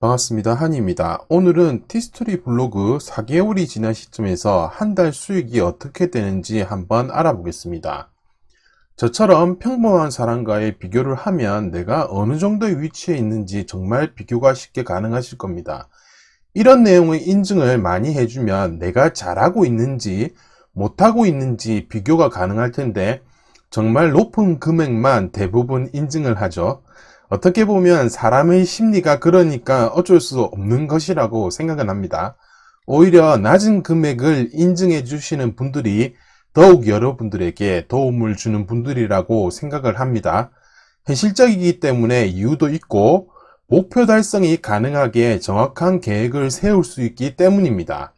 반갑습니다. 한입니다. 오늘은 티스토리 블로그 4개월이 지난 시점에서 한 달 수익이 어떻게 되는지 한번 알아보겠습니다. 저처럼 평범한 사람과의 비교를 하면 내가 어느 정도의 위치에 있는지 정말 비교가 쉽게 가능하실 겁니다. 이런 내용의 인증을 많이 해주면 내가 잘하고 있는지 못하고 있는지 비교가 가능할 텐데 정말 높은 금액만 대부분 인증을 하죠. 어떻게 보면 사람의 심리가 그러니까 어쩔 수 없는 것이라고 생각은 합니다. 오히려 낮은 금액을 인증해 주시는 분들이 더욱 여러분들에게 도움을 주는 분들이라고 생각을 합니다. 현실적이기 때문에 이유도 있고 목표 달성이 가능하게 정확한 계획을 세울 수 있기 때문입니다.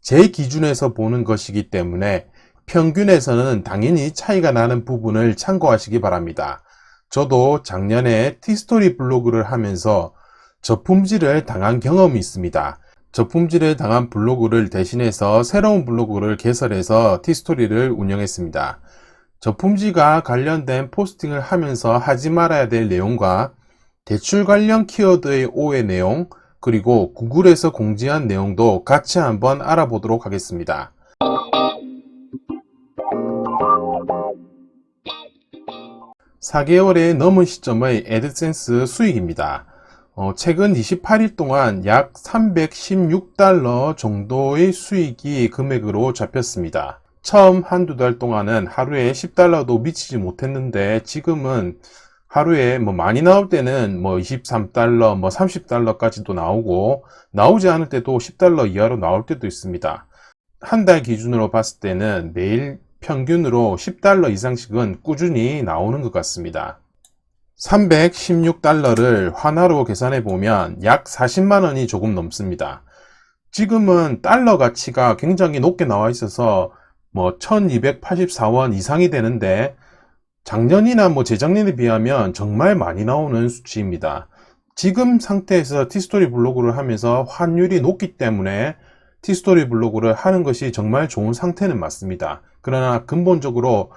제 기준에서 보는 것이기 때문에 평균에서는 당연히 차이가 나는 부분을 참고하시기 바랍니다. 저도 작년에 티스토리 블로그를 하면서 저품질을 당한 경험이 있습니다. 저품질을 당한 블로그를 대신해서 새로운 블로그를 개설해서 티스토리를 운영했습니다. 저품질과 관련된 포스팅을 하면서 하지 말아야 될 내용과 대출 관련 키워드의 오해 내용, 그리고 구글에서 공지한 내용도 같이 한번 알아보도록 하겠습니다. 4개월의 넘은 시점의 애드센스 수익입니다. 어, 최근 28일 동안 약 316달러 정도의 수익이 금액으로 잡혔습니다. 처음 한두 달 동안은 하루에 10달러도 미치지 못했는데 지금은 하루에 뭐 많이 나올 때는 뭐 23달러, 뭐 30달러까지도 나오고 나오지 않을 때도 10달러 이하로 나올 때도 있습니다. 한 달 기준으로 봤을 때는 매일 평균으로 10달러 이상씩은 꾸준히 나오는 것 같습니다. 316달러를 환화로 계산해 보면 약 40만 원이 조금 넘습니다. 지금은 달러 가치가 굉장히 높게 나와 있어서 뭐 1284원 이상이 되는데 작년이나 뭐 재작년에 비하면 정말 많이 나오는 수치입니다. 지금 상태에서 티스토리 블로그를 하면서 환율이 높기 때문에 티스토리 블로그를 하는 것이 정말 좋은 상태는 맞습니다. 그러나 근본적으로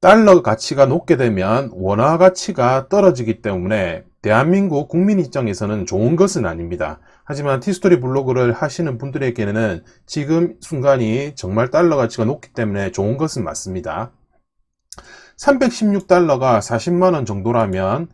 달러 가치가 높게 되면 원화 가치가 떨어지기 때문에 대한민국 국민 입장에서는 좋은 것은 아닙니다. 하지만 티스토리 블로그를 하시는 분들에게는 지금 순간이 정말 달러 가치가 높기 때문에 좋은 것은 맞습니다. 316달러가 40만원 정도라면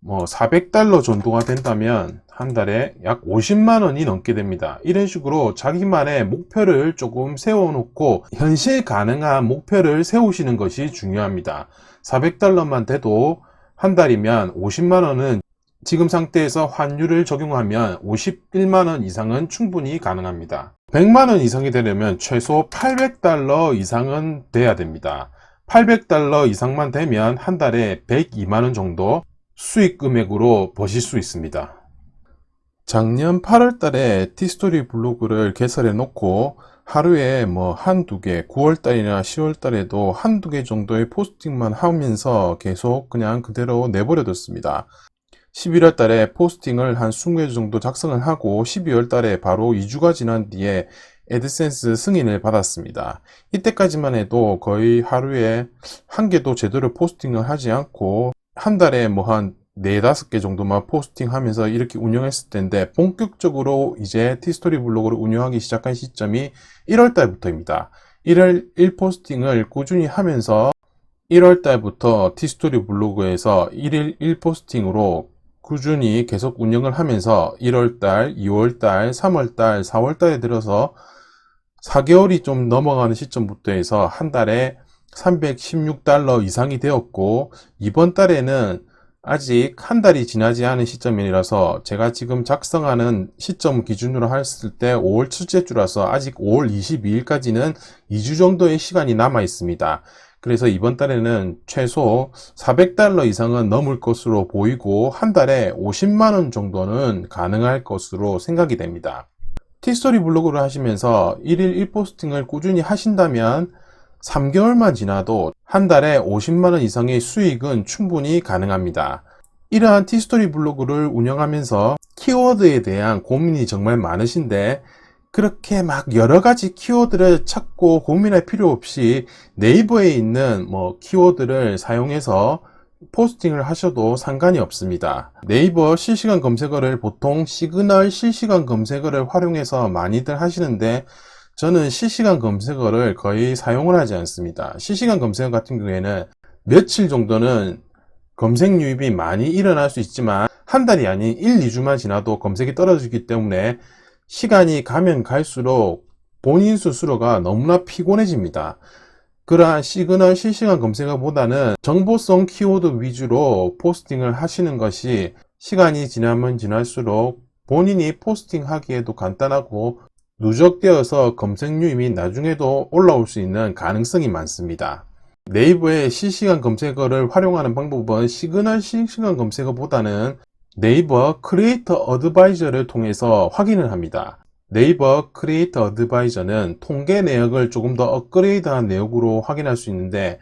뭐 400달러 정도가 된다면 한 달에 약 50만 원이 넘게 됩니다. 이런 식으로 자기만의 목표를 조금 세워놓고 현실 가능한 목표를 세우시는 것이 중요합니다. 400달러만 돼도 한 달이면 50만 원은 지금 상태에서 환율을 적용하면 51만 원 이상은 충분히 가능합니다. 100만 원 이상이 되려면 최소 800달러 이상은 돼야 됩니다. 800달러 이상만 되면 한 달에 102만 원 정도 수익 금액으로 버실 수 있습니다. 작년 8월 달에 티스토리 블로그를 개설해 놓고 하루에 뭐 한두 개, 9월 달이나 10월 달에도 한두 개 정도의 포스팅만 하면서 계속 그냥 그대로 내버려 뒀습니다. 11월 달에 포스팅을 한 20개 정도 작성을 하고 12월 달에 바로 2주가 지난 뒤에 애드센스 승인을 받았습니다. 이때까지만 해도 거의 하루에 한 개도 제대로 포스팅을 하지 않고 한 달에 뭐 한 네다섯 개 정도만 포스팅 하면서 이렇게 운영했을 텐데 본격적으로 이제 티스토리 블로그를 운영하기 시작한 시점이 1월 달부터입니다. 1월 1포스팅을 꾸준히 하면서 1월 달부터 티스토리 블로그에서 1일 1포스팅으로 꾸준히 계속 운영을 하면서 1월 달, 2월 달, 3월 달, 4월 달에 들어서 4개월이 좀 넘어가는 시점부터 해서 한 달에 316달러 이상이 되었고 이번 달에는 아직 한 달이 지나지 않은 시점이라서 제가 지금 작성하는 시점 기준으로 했을 때 5월 첫째 주라서 아직 5월 22일까지는 2주 정도의 시간이 남아 있습니다. 그래서 이번 달에는 최소 400달러 이상은 넘을 것으로 보이고 한 달에 50만원 정도는 가능할 것으로 생각이 됩니다. 티스토리 블로그를 하시면서 1일 1포스팅을 꾸준히 하신다면 3개월만 지나도 한 달에 50만원 이상의 수익은 충분히 가능합니다. 이러한 티스토리 블로그를 운영하면서 키워드에 대한 고민이 정말 많으신데 그렇게 막 여러 가지 키워드를 찾고 고민할 필요 없이 네이버에 있는 뭐 키워드를 사용해서 포스팅을 하셔도 상관이 없습니다. 네이버 실시간 검색어를 보통 시그널 실시간 검색어를 활용해서 많이들 하시는데 저는 실시간 검색어를 거의 사용을 하지 않습니다. 실시간 검색어 같은 경우에는 며칠 정도는 검색 유입이 많이 일어날 수 있지만 한 달이 아닌 1, 2주만 지나도 검색이 떨어지기 때문에 시간이 가면 갈수록 본인 스스로가 너무나 피곤해집니다. 그러한 시그널 실시간 검색어보다는 정보성 키워드 위주로 포스팅을 하시는 것이 시간이 지나면 지날수록 본인이 포스팅하기에도 간단하고 누적되어서 검색 유입이 나중에도 올라올 수 있는 가능성이 많습니다. 네이버의 실시간 검색어를 활용하는 방법은 시그널 실시간 검색어보다는 네이버 크리에이터 어드바이저를 통해서 확인을 합니다. 네이버 크리에이터 어드바이저는 통계 내역을 조금 더 업그레이드한 내역으로 확인할 수 있는데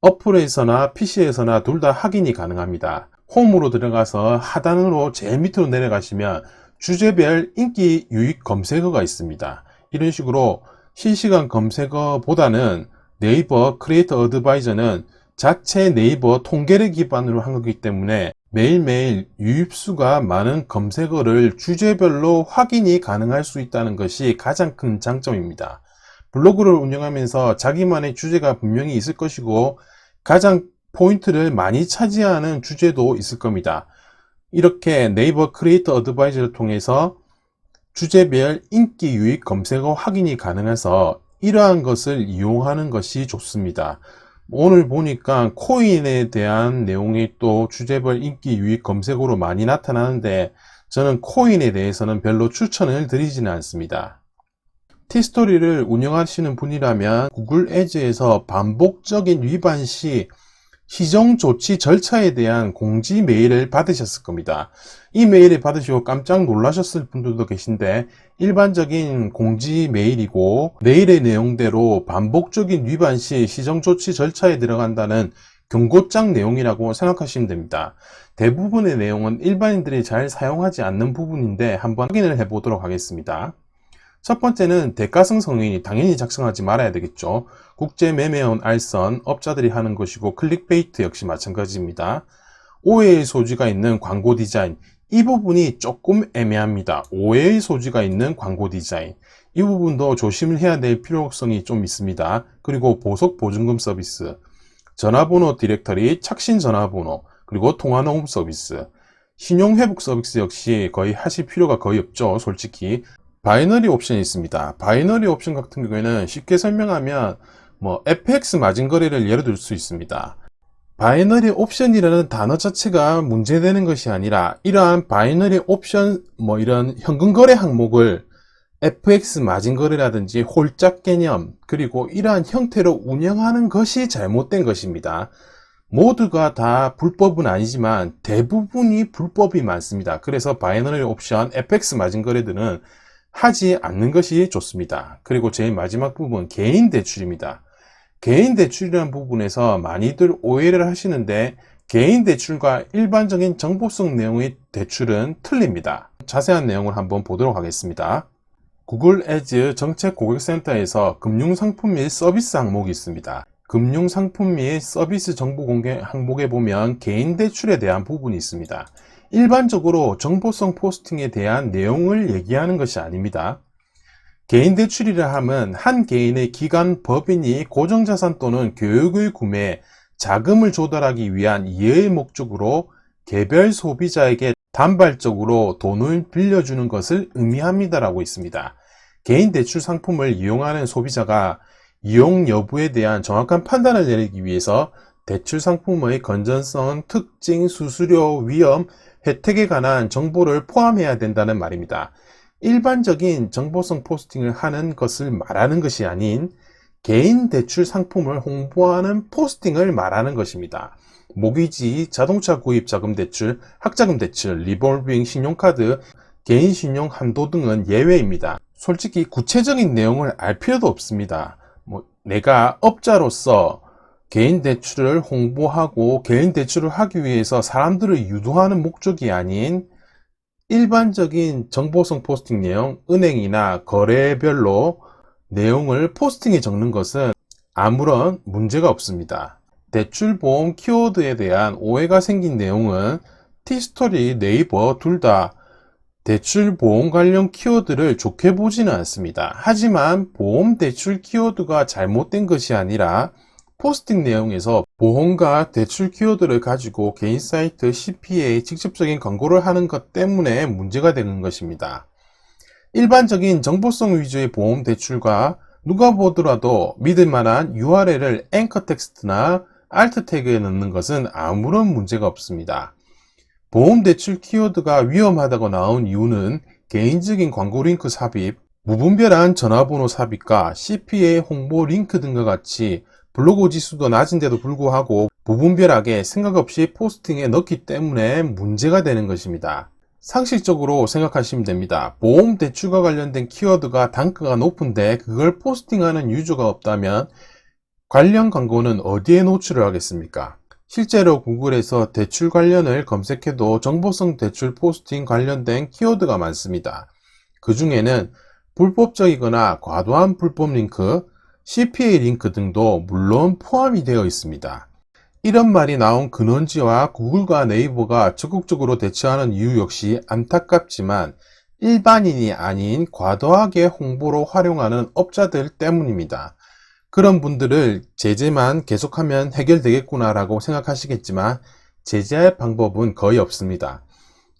어플에서나 PC에서나 둘 다 확인이 가능합니다. 홈으로 들어가서 하단으로 제일 밑으로 내려가시면 주제별 인기 유익 검색어가 있습니다. 이런 식으로 실시간 검색어보다는 네이버 크리에이터 어드바이저는 자체 네이버 통계를 기반으로 한 거기 때문에 매일매일 유입수가 많은 검색어를 주제별로 확인이 가능할 수 있다는 것이 가장 큰 장점입니다. 블로그를 운영하면서 자기만의 주제가 분명히 있을 것이고 가장 포인트를 많이 차지하는 주제도 있을 겁니다. 이렇게 네이버 크리에이터 어드바이저를 통해서 주제별 인기 유익 검색어 확인이 가능해서 이러한 것을 이용하는 것이 좋습니다. 오늘 보니까 코인에 대한 내용이 또 주제별 인기 유익 검색어로 많이 나타나는데 저는 코인에 대해서는 별로 추천을 드리지는 않습니다. 티스토리를 운영하시는 분이라면 구글 애즈에서 반복적인 위반 시 시정 조치 절차에 대한 공지 메일을 받으셨을 겁니다. 이 메일을 받으시고 깜짝 놀라셨을 분들도 계신데 일반적인 공지 메일이고 메일의 내용대로 반복적인 위반 시 시정 조치 절차에 들어간다는 경고장 내용이라고 생각하시면 됩니다. 대부분의 내용은 일반인들이 잘 사용하지 않는 부분인데 한번 확인을 해 보도록 하겠습니다. 첫 번째는 대가성 성인이 당연히 작성하지 말아야 되겠죠. 국제 매매원 알선, 업자들이 하는 것이고 클릭베이트 역시 마찬가지입니다. 오해의 소지가 있는 광고 디자인, 이 부분이 조금 애매합니다. 오해의 소지가 있는 광고 디자인. 이 부분도 조심을 해야 될 필요성이 좀 있습니다. 그리고 보석 보증금 서비스, 전화번호 디렉터리, 착신 전화번호, 그리고 통화녹음 서비스, 신용회복 서비스 역시 거의 하실 필요가 거의 없죠. 솔직히. 바이너리 옵션이 있습니다. 바이너리 옵션 같은 경우에는 쉽게 설명하면 뭐 FX 마진 거래를 예로 들 수 있습니다. 바이너리 옵션이라는 단어 자체가 문제되는 것이 아니라 이러한 바이너리 옵션 뭐 이런 현금 거래 항목을 FX 마진 거래라든지 홀짝 개념 그리고 이러한 형태로 운영하는 것이 잘못된 것입니다. 모두가 다 불법은 아니지만 대부분이 불법이 많습니다. 그래서 바이너리 옵션 FX 마진 거래들은 하지 않는 것이 좋습니다. 그리고 제일 마지막 부분 개인 대출입니다. 개인 대출이라는 부분에서 많이들 오해를 하시는데 개인 대출과 일반적인 정보성 내용의 대출은 틀립니다. 자세한 내용을 한번 보도록 하겠습니다. 구글 애즈 정책 고객센터에서 금융상품 및 서비스 항목이 있습니다. 금융상품 및 서비스 정보 공개 항목에 보면 개인 대출에 대한 부분이 있습니다. 일반적으로 정보성 포스팅에 대한 내용을 얘기하는 것이 아닙니다. 개인 대출이라 함은 한 개인의 기관 법인이 고정자산 또는 교육의 구매, 자금을 조달하기 위한 이해의 목적으로 개별 소비자에게 단발적으로 돈을 빌려주는 것을 의미합니다 라고 있습니다. 개인 대출 상품을 이용하는 소비자가 이용 여부에 대한 정확한 판단을 내리기 위해서 대출 상품의 건전성, 특징, 수수료, 위험, 혜택에 관한 정보를 포함해야 된다는 말입니다. 일반적인 정보성 포스팅을 하는 것을 말하는 것이 아닌 개인 대출 상품을 홍보하는 포스팅을 말하는 것입니다. 모기지, 자동차 구입 자금 대출, 학자금 대출, 리볼빙 신용카드, 개인 신용 한도 등은 예외입니다. 솔직히 구체적인 내용을 알 필요도 없습니다. 뭐 내가 업자로서 개인 대출을 홍보하고 개인 대출을 하기 위해서 사람들을 유도하는 목적이 아닌 일반적인 정보성 포스팅 내용, 은행이나 거래별로 내용을 포스팅에 적는 것은 아무런 문제가 없습니다. 대출보험 키워드에 대한 오해가 생긴 내용은 티스토리, 네이버 둘 다 대출 보험 관련 키워드를 좋게 보지는 않습니다. 하지만 보험 대출 키워드가 잘못된 것이 아니라 포스팅 내용에서 보험과 대출 키워드를 가지고 개인 사이트 CPA에 직접적인 광고를 하는 것 때문에 문제가 되는 것입니다. 일반적인 정보성 위주의 보험 대출과 누가 보더라도 믿을 만한 URL을 앵커 텍스트나 알트 태그에 넣는 것은 아무런 문제가 없습니다. 보험 대출 키워드가 위험하다고 나온 이유는 개인적인 광고 링크 삽입, 무분별한 전화번호 삽입과 CPA 홍보 링크 등과 같이 블로그 지수도 낮은데도 불구하고 무분별하게 생각 없이 포스팅에 넣기 때문에 문제가 되는 것입니다. 상식적으로 생각하시면 됩니다. 보험 대출과 관련된 키워드가 단가가 높은데 그걸 포스팅하는 유저가 없다면 관련 광고는 어디에 노출을 하겠습니까? 실제로 구글에서 대출 관련을 검색해도 정보성 대출 포스팅 관련된 키워드가 많습니다. 그 중에는 불법적이거나 과도한 불법 링크, CPA 링크 등도 물론 포함이 되어 있습니다. 이런 말이 나온 근원지와 구글과 네이버가 적극적으로 대처하는 이유 역시 안타깝지만 일반인이 아닌 과도하게 홍보로 활용하는 업자들 때문입니다. 그런 분들을 제재만 계속하면 해결되겠구나라고 생각하시겠지만 제재할 방법은 거의 없습니다.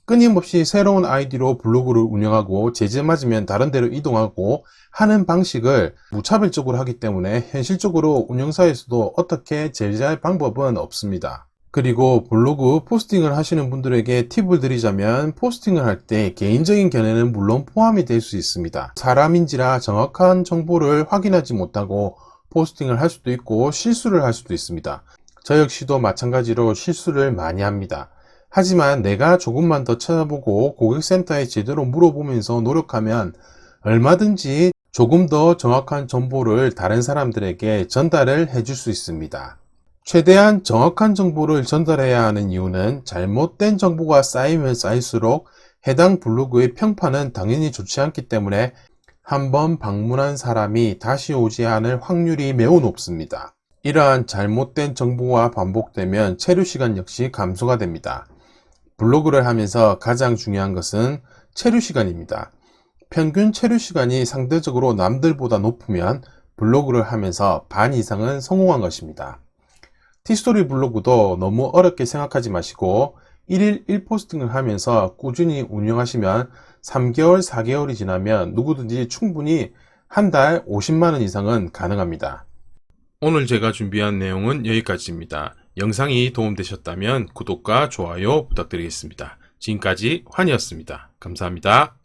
끊임없이 새로운 아이디로 블로그를 운영하고 제재 맞으면 다른 데로 이동하고 하는 방식을 무차별적으로 하기 때문에 현실적으로 운영사에서도 어떻게 제재할 방법은 없습니다. 그리고 블로그 포스팅을 하시는 분들에게 팁을 드리자면 포스팅을 할 때 개인적인 견해는 물론 포함이 될 수 있습니다. 사람인지라 정확한 정보를 확인하지 못하고 포스팅을 할 수도 있고 실수를 할 수도 있습니다. 저 역시도 마찬가지로 실수를 많이 합니다. 하지만 내가 조금만 더 찾아보고 고객센터에 제대로 물어보면서 노력하면 얼마든지 조금 더 정확한 정보를 다른 사람들에게 전달을 해줄 수 있습니다. 최대한 정확한 정보를 전달해야 하는 이유는 잘못된 정보가 쌓이면 쌓일수록 해당 블로그의 평판은 당연히 좋지 않기 때문에 한번 방문한 사람이 다시 오지 않을 확률이 매우 높습니다. 이러한 잘못된 정보가 반복되면 체류 시간 역시 감소가 됩니다. 블로그를 하면서 가장 중요한 것은 체류 시간입니다. 평균 체류 시간이 상대적으로 남들보다 높으면 블로그를 하면서 반 이상은 성공한 것입니다. 티스토리 블로그도 너무 어렵게 생각하지 마시고 1일 1포스팅을 하면서 꾸준히 운영하시면 3개월, 4개월이 지나면 누구든지 충분히 한 달 50만원 이상은 가능합니다. 오늘 제가 준비한 내용은 여기까지입니다. 영상이 도움되셨다면 구독과 좋아요 부탁드리겠습니다. 지금까지 환이었습니다. 감사합니다.